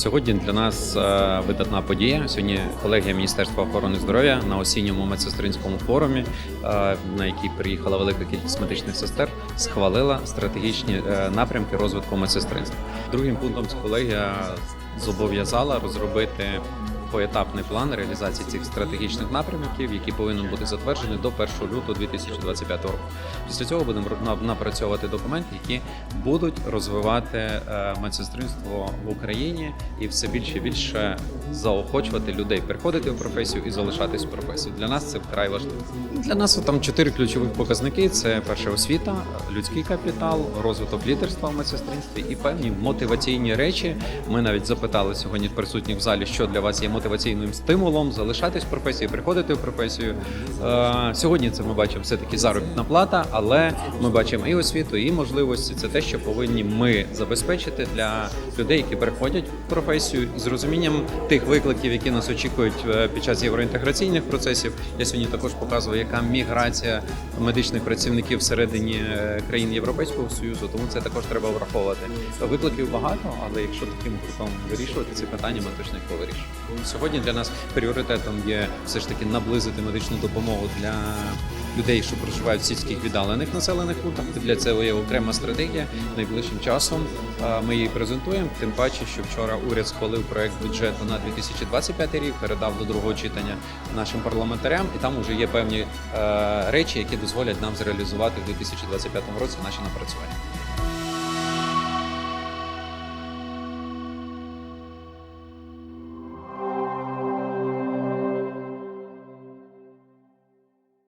Сьогодні для нас е, видатна подія. Сьогодні колегія Міністерства охорони здоров'я на осінньому медсестринському форумі, е, на який приїхала велика кількість медичних сестер, схвалила стратегічні е, напрямки розвитку медсестринства. Другим пунктом колегія зобов'язала розробити поетапний план реалізації цих стратегічних напрямків, який повинен бути затверджений до 1 лютого 2025 року. Після цього будемо напрацьовувати документи, які будуть розвивати е, медсестринство в Україні і все більше і більше заохочувати людей переходити в професію і залишатись в професії. Для нас це вкрай важливо. Для нас там чотири ключових показники: це перша освіта, людський капітал, розвиток лідерства в медсестринстві і певні мотиваційні речі. Ми навіть запитали сьогодні присутніх в залі, що для вас є мотиваційним стимулом залишатись в професії, приходити в професію. Е, Сьогодні це ми бачимо все таки заробітна плата, але ми бачимо і освіту, і можливості. Це те, що повинні ми забезпечити для людей, які приходять в професію з розумінням тих викликів, які нас очікують е, під час євроінтеграційних процесів. Я сьогодні також показував, яка міграція медичних працівників всередині е, країн Європейського союзу, тому це також треба враховувати. Викликів багато, але якщо таким кругом вирішувати ці питання, ми точно їх повирішимо. Сьогодні для нас пріоритетом є все ж таки наблизити медичну допомогу для людей, що проживають в сільських віддалених населених пунктах. Для цього є окрема стратегія. Найближчим часом ми її презентуємо. Тим паче, що вчора уряд схвалив проект бюджету на 2025 рік, передав до другого читання нашим парламентарям, і там вже є певні е, речі, які дозволять нам зреалізувати в 2025 році наші напрацювання.